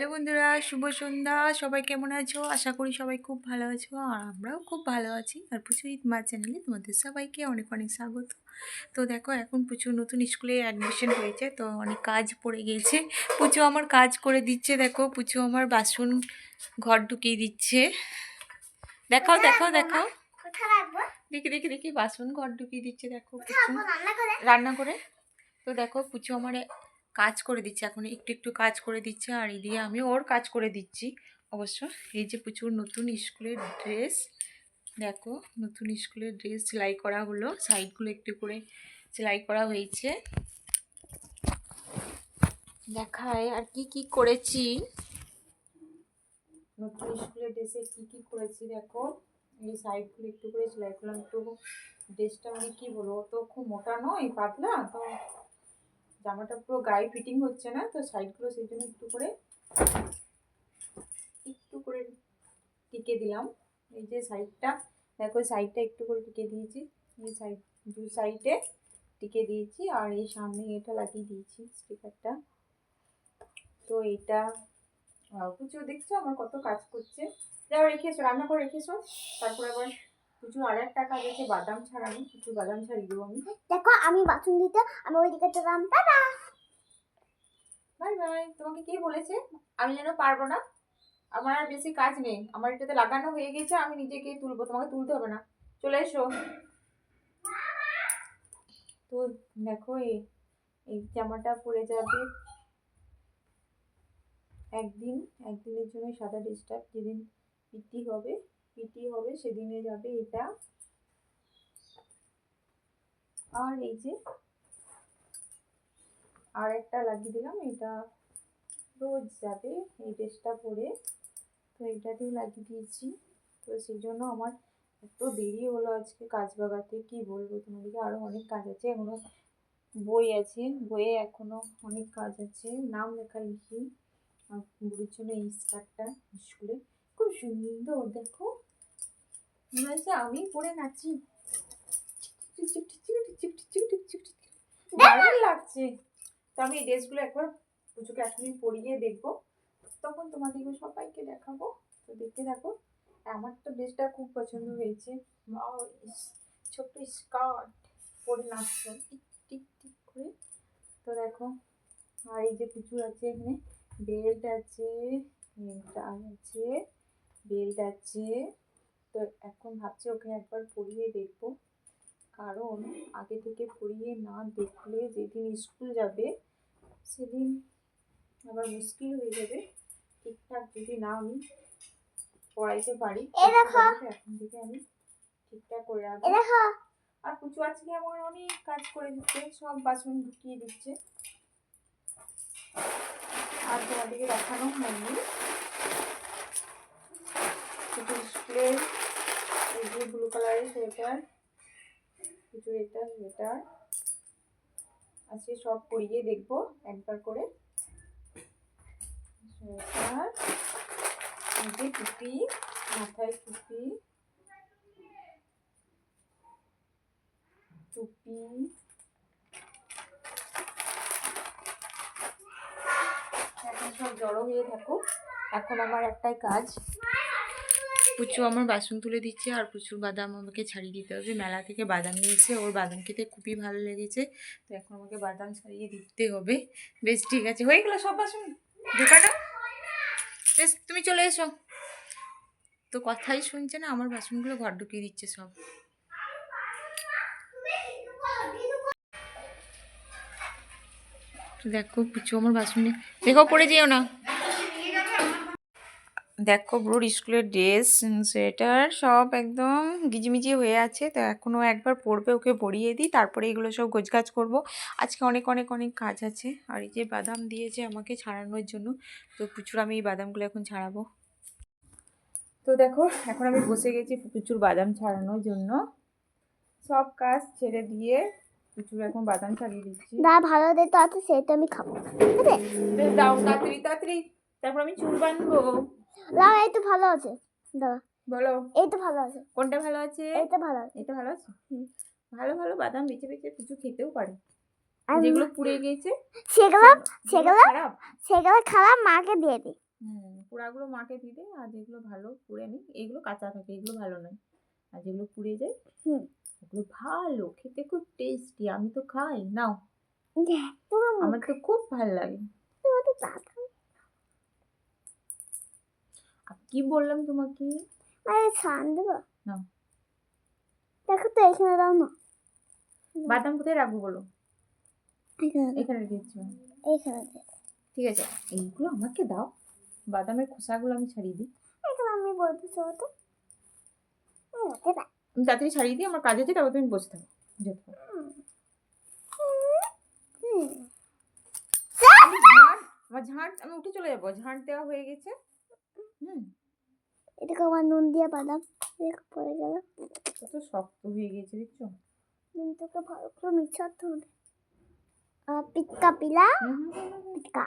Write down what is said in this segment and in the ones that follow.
Hello বন্ধুরা শুভ সন্ধ্যা। সবাই কেমন আছো? আশা করি সবাই খুব ভালো আছো আর আমরাও খুব ভালো আছি। আর প্রচুর ঈদ মা চ্যানেলে তোমাদের সবাইকে অনেক অনেক স্বাগত। তো দেখো এখন প্রচুর নতুন স্কুলে অ্যাডমিশন হয়েছে তো অনেক কাজ পড়ে গিয়েছে পুচু আমার কাজ করে দিচ্ছে দেখো। পুচু আমার বাসন ঘর ঢুকিয়ে দিচ্ছে। দেখাও কোথায় রাখব দেখি দেখি দেখি বাসন ঘর ঢুকিয়ে দিচ্ছে দেখো পুচু। রান্না করে রান্না করে তো দেখো পুচু আমার কাজ করে দিচ্ছে। এখন একটু একটু কাজ করে দিচ্ছে আর এদিকে আমি ওর কাজ করে দিচ্ছি। অবশ্য এই যে প্রচুর নতুন স্কুলের ড্রেস, দেখো নতুন স্কুলের ড্রেস সেলাই করা হলো। সাইডগুলো একটু করে সেলাই করা হয়েছে। দেখায় আর কি কি করেছি? নতুন স্কুলের ড্রেসে কি কি করেছি দেখো? এই সাইডগুলো একটু করে সেলাই করলাম। একটু ড্রেসটা মানে কি বলব? তো খুব মোটা নয়, পাতলা? তো জামাটা পুরো গায়ে ফিটিং হচ্ছে না, তো সাইডগুলো সেই জন্য একটু করে একটু করে টিকে দিলাম। এই যে সাইডটা দেখো সাইডটা একটু করে টিকে দিয়েছি। এই সাইড দু সাইডে টিকে দিয়েছি আর এই সামনে এটা লাগিয়ে দিয়েছি স্টিকারটা তো এটা প্রচুর দেখছ আমার কত কাজ করছে। যাও রেখেছো রান্না করে রেখেছো তারপর আবার প্রচুর আর একটা কাজ আছে বাদাম ছাড়ানো প্রচুর বাদাম ছাড়িয়ে দেবো আমি। দেখো আমি বাসন দিতে আমি ওইদিকে চলাম টাটা বাই বাই তোমাকে কে বলেছে? আমি যেন পারব না। আমার আর বেশি কাজ নেই। আমার এটাতে লাগানো হয়ে গেছে আমি নিজেকে তুলবো। তোমাকে তুলতে হবে না। চলে এসো। তো দেখো এই এই জামাটা পরে যাবে। একদিন একদিনের জন্য সাদা ড্রেসটা যেদিন পিটি হবে। পিটি হবে? সেদিনে যাবে এটা। আর এই যে আর একটা লাগিয়ে দিলাম, এটা রোজ যাবে এই ড্রেসটা পরে। তো এটাতেও লাগিয়ে দিয়েছি। তো সেই জন্য আমার এত দেরি হলো আজকে কাজ বাগাতে কি বলব তোমাদেরকে? আরও অনেক কাজ আছে, এখনও বই আছে, বইয়ে এখনও অনেক কাজ আছে। নাম লেখা লিখি। বুড়ির জন্য এই স্কার্টটা স্কুলে। খুব সুন্দর, দেখো। মনে হচ্ছে আমি পরে নাচি দারুণ লাগছে। তো আমি এই ড্রেসগুলো একবার পুজোকে এখনই পরিয়ে দেখব। তখন তোমাদেরকে সবাইকে দেখাবো। তো দেখতে থাকো আমার তো ড্রেসটা খুব পছন্দ হয়েছে। ছোট্ট স্কার্ট পরে নাচছো। টিক টিক টিক করে। তো দেখো আর এই যে কিছু আছে এখানে। বেল্ট আছে আছে বেল্ট আছে। তো এখন ভাবছি ওকে একবার পরিয়ে দেখব। কারণ আগে থেকে পরিয়ে না দেখলে যেদিন স্কুল যাবে সেদিন আবার মুশকিল হয়ে যাবে। ঠিকঠাক যদি না আমি পড়াইতে পারি এখন থেকে আমি ঠিকঠাক করে রাখব। আর কুচু আজকে আমার অনেক কাজ করে দিচ্ছে সব বাসন ঢুকিয়ে দিচ্ছে। আর তোমাদেরকে দেখানো হয়নি স্কুলের এই ব্লু কালারের সোয়েটার কুচুর এটা সোয়েটার আজকে সব পরিয়ে দেখব, একবার করে। সোয়েটার যে টুপি, মাথায় টুপি টুপি। এখন সব জড়ো হয়ে থাকুক। এখন আমার একটাই কাজ। পুচু আমার বাসন তুলে দিচ্ছে আর প্রচুর বাদাম আমাকে ছাড়িয়ে দিতে হবে। মেলা থেকে বাদাম নিয়েছে ওর বাদাম খেতে খুবই ভালো লেগেছে। তো এখন আমাকে বাদাম ছাড়িয়ে দিতে হবে। বেশ, ঠিক আছে। হয়ে গেল সব বাসন? ঢোকাটা বেশ, তুমি চলে এসো। তো কথাই শুনছে না, আমার বাসনগুলো ঘর ঢুকিয়ে দিচ্ছে সব। দেখো, পুচু আমার বাসন দেখো, পড়ে যেও না। দেখো ব্রুর স্কুলের ড্রেস সোয়েটার সব একদম গিজিমিজি হয়ে আছে। তো এখনও একবার পরবে ওকে পরিয়ে দিই। তারপরে এগুলো সব গোছগাছ করব। আজকে অনেক অনেক অনেক কাজ আছে। আর এই যে বাদাম দিয়েছে আমাকে ছাড়ানোর জন্য। তো প্রচুর আমি এই বাদামগুলো এখন ছাড়াবো। তো দেখো এখন আমি বসে গেছি প্রচুর বাদাম ছাড়ানোর জন্য। সব কাজ ছেড়ে দিয়ে প্রচুর এখন বাদাম ছাড়িয়ে দিচ্ছি। দা ভালো দিতে আছে সেটা আমি খাব। দাও তাড়াতাড়ি তাড়াতাড়ি। তারপর আমি চুল বাঁধবো। দাও এই তো ভালো আছে। দাও। বলো। এই তো ভালো আছে। কোনটা ভালো আছে? এই তো ভালো আছে। এটা ভালো আছে? ভালো ভালো বাদাম বেছে বেছে কিছু খেতেও পারে। যেগুলো পুড়ে গিয়েছে সেগুলো সেগুলো সেগুলো খারাপ। মাকে দিয়ে দিই হুম পোড়াগুলো মাকে দিয়ে দে আর যেগুলো ভালো পুড়ে নি এগুলো কাঁচা থাকে এগুলো ভালো নয়। আর যেগুলো পুড়ে যায় হুম। ওগুলো ভালো খেতে খুব টেস্টি আমি তো খাই নাও। আমার তো খুব ভালো লাগে। তোমার তো কি বললাম তোমাকে? আরে ছান দেবো। না। দেখো তো এখানে দাও না। বাদাম কোথায় রাখব বলো? এখানে রেখে দিচ্ছি। এখানে। ঠিক আছে এইগুলো আমাকে দাও। বাদামের খোসাগুলো আমি ছাড়িয়ে দিই। এখানে আমি বলব চলো তো। তাড়াতাড়ি ছাড়িয়ে দিই আমার কাজ আছে তারপর তুমি বসে থাকো। যেতে আমি ঝাঁট আমার ঝাঁট আমি উঠে চলে যাব। ঝাঁট দেওয়া হয়ে গেছে। হুম। এটাকে আমার নুন দিয়ে বাদাম পড়ে গেল। কত শক্ত হয়ে গেছে দেখছ? নুন তোকে ভালো করে মিশাতে হবে। পিটকা পিলা। পিটকা।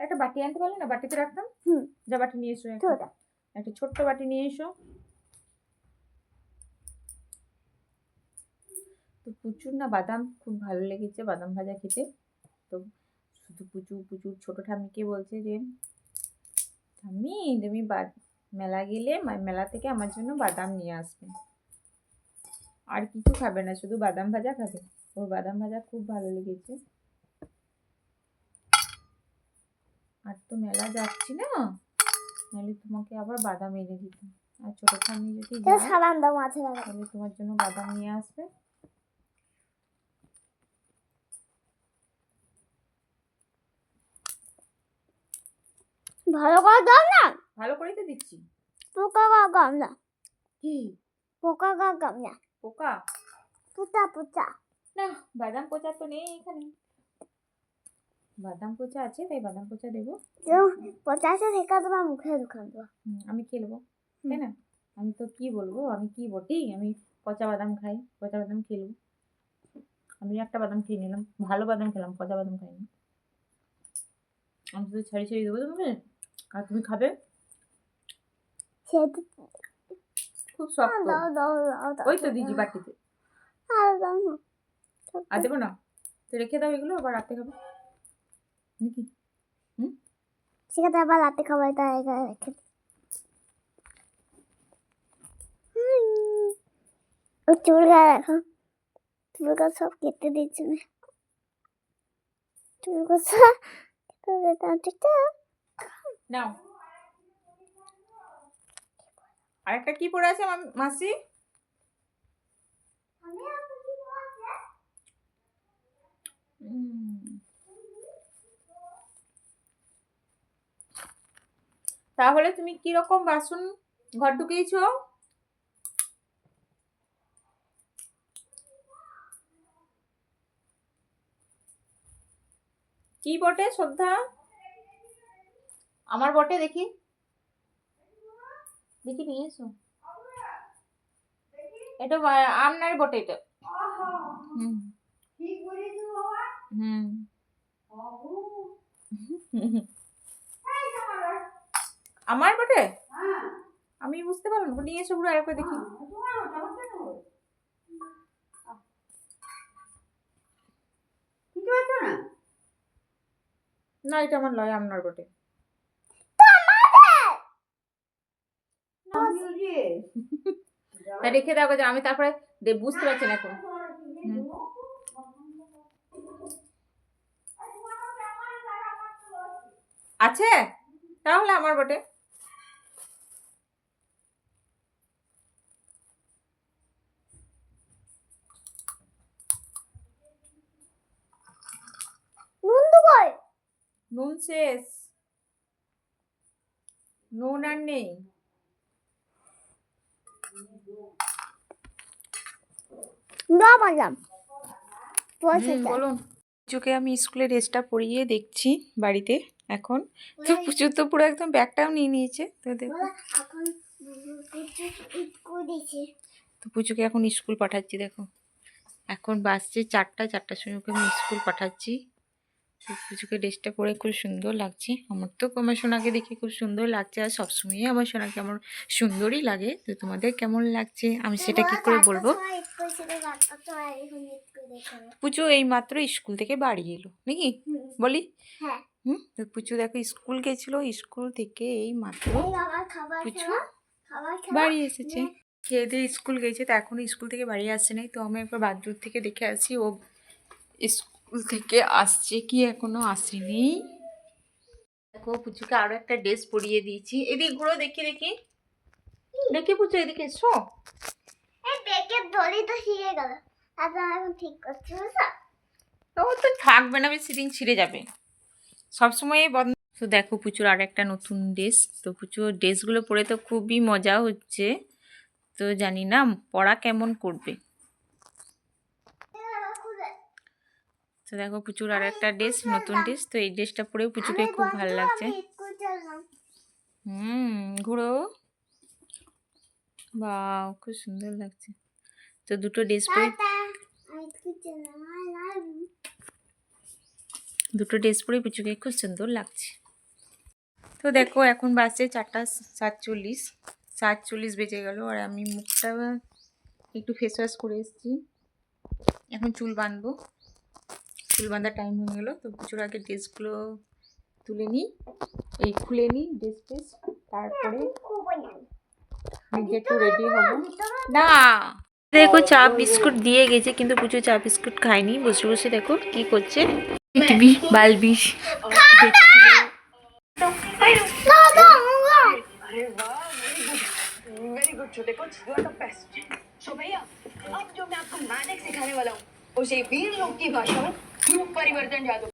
একটা বাটি আনতে পারলে না? বাটিতে রাখতাম? হুম। যা বাটি নিয়ে এসো একটা। ছোটা একটা ছোট্ট বাটি নিয়ে এসো। তো প্রচুর না বাদাম খুব ভালো লেগেছে বাদাম ভাজা খেতে। তো শুধু প্রচুর প্রচুর ছোট ঠাম্মিকে বলছে যে ঠাম্মি তুমি মেলা গেলে মেলা থেকে আমার জন্য বাদাম নিয়ে আসবে। আর কিছু খাবে না শুধু বাদাম ভাজা খাবে। ওর বাদাম ভাজা খুব ভালো লেগেছে। আর তো মেলা যাচ্ছি না নাহলে তোমাকে আবার বাদাম এনে দিতাম। আর ছোট ঠাম্মি যদি তাহলে তোমার জন্য বাদাম নিয়ে আসবে। ভালো করে দাও না? ভালো করেই তো দিচ্ছি। পোকা গা গাম না। কি? পোকা গা গাম না। পোকা? পুতা পুতা না বাদাম পোচা তো নেই এখানে। বাদাম পোচা আছে তাই বাদাম পোচা দেবো। তো পচাশে থেকে তোমার মুখে দেবো। হুম, আমি খেলব তাই না? আমি তো কি বলব আমি কি বটি? আমি পচা বাদাম খাই পচা বাদাম খেলব আমি একটা বাদাম খেয়ে নিলাম ভালো বাদাম খেলাম পচা বাদাম খাইনি। আমি তো ছাড়ি ছাড়ি দেবো তোমাকে। আর তুমি খাবে? সেটা খুব শক্ত। দাও দাও দাও দাও ওই তো দিদি বাটিতে। আর না দেবো না? তো রেখে দাও এগুলো আবার রাতে খাব। নাকি? হুম? সেখানে আবার রাতে খাবার এখানে রেখে। ও চুল গায়ে রাখো চুল গাছ সব কেটে দিচ্ছি আমি চুল গাছ কেটে ঠিক নাও। আরেকটা কি পড়ে আছে মাসি? তাহলে তুমি কি রকম বাসন ঘর ঢুকিয়েছো? কি বটে, শ্রদ্ধা? আমার বটে, দেখি। দেখি নিয়ে এসো এটা আপনার বটে এটা হুম হুম আমার বটে আমি বুঝতে পারলাম নিয়ে এসো পুরো আরেকবার দেখি। না এটা আমার লয় আপনার বটে তা রেখে দাও যে আমি তারপরে বুঝতে পারছি না এখন। আছে? তাহলে আমার বটে। নুন শেষ। নুন আর নেই। বলুন। পুজোকে আমি স্কুলে ড্রেসটা পরিয়ে দেখছি বাড়িতে এখন। তো পুজো তো পুরো একদম ব্যাগটাও নিয়ে নিয়েছে তো দেখো তো পুজোকে এখন স্কুল পাঠাচ্ছি দেখো। এখন বাসছে চারটা চারটার সময় ওকে আমি স্কুল পাঠাচ্ছি। পুচুকে ড্রেসটা পরে খুব সুন্দর লাগছে। আমার তো আমার সোনাকে দেখে খুব সুন্দর লাগছে আর সবসময়ই আমার সোনাকে আমার সুন্দরই লাগে। তো তোমাদের কেমন লাগছে? আমি সেটা কি করে বলব? পুচু এই মাত্র স্কুল থেকে বাড়ি এলো নাকি? বলি? হ্যাঁ। হুম? তো পুচু দেখো স্কুল গেছিল স্কুল থেকে এই মাত্র পুচু বাড়ি এসেছে। খেয়ে দিয়ে স্কুল গেছে তো এখনও স্কুল থেকে বাড়ি আসছে নাই তো আমি একবার বাথরুম থেকে দেখে আসি ও স্কুল থেকে আসছে কি এখনও আসেনি? দেখো পুচুকে আরও একটা ড্রেস পরিয়ে দিয়েছি। এদিক ঘুরো দেখি দেখি। দেখি পুচু এদিকে এসো। দেখে তো শিখে গেল। এখন ঠিক করছি ও তো থাকবে না সেদিন ছিঁড়ে যাবে। সবসময় বন্ধ। তো দেখো পুচুর আর একটা নতুন ড্রেস। তো পুচুর ড্রেসগুলো পরে তো খুবই মজা হচ্ছে। তো জানি না পড়া কেমন করবে। তো দেখো পুচুর আর একটা ড্রেস নতুন ড্রেস তো এই ড্রেসটা পরেও পুচুকে খুব ভালো লাগছে। হুম ঘুরো। বাও খুব সুন্দর লাগছে। তো দুটো ড্রেস পরে দুটো ড্রেস পরে পুচুকে খুব সুন্দর লাগছে। তো দেখো এখন বাসে চারটা সাতচল্লিশ। সাতচল্লিশ বেজে গেল আর আমি মুখটা একটু ফেস ওয়াশ করে এসেছি। এখন চুল বাঁধবো। চুল বাঁধার টাইম হয়ে গেলো তো পুজোর আগে ড্রেসগুলো তুলে নিই এই খুলে নিই ড্রেস ট্রেস তারপরে নিজে একটু রেডি হব না দেখো চা বিস্কুট দিয়ে গেছে কিন্তু পুজো চা বিস্কুট খায়নি বসে বসে দেখো কি করছে পৃথিবী বালবিশ अरे वाह वेरी गुड छोटे coach you are the best so भैया अब जो मैं आपको मैजिक सिखाने वाला हूँ उसे वीर लोक की भाषा में પરિવર્તન જાદવ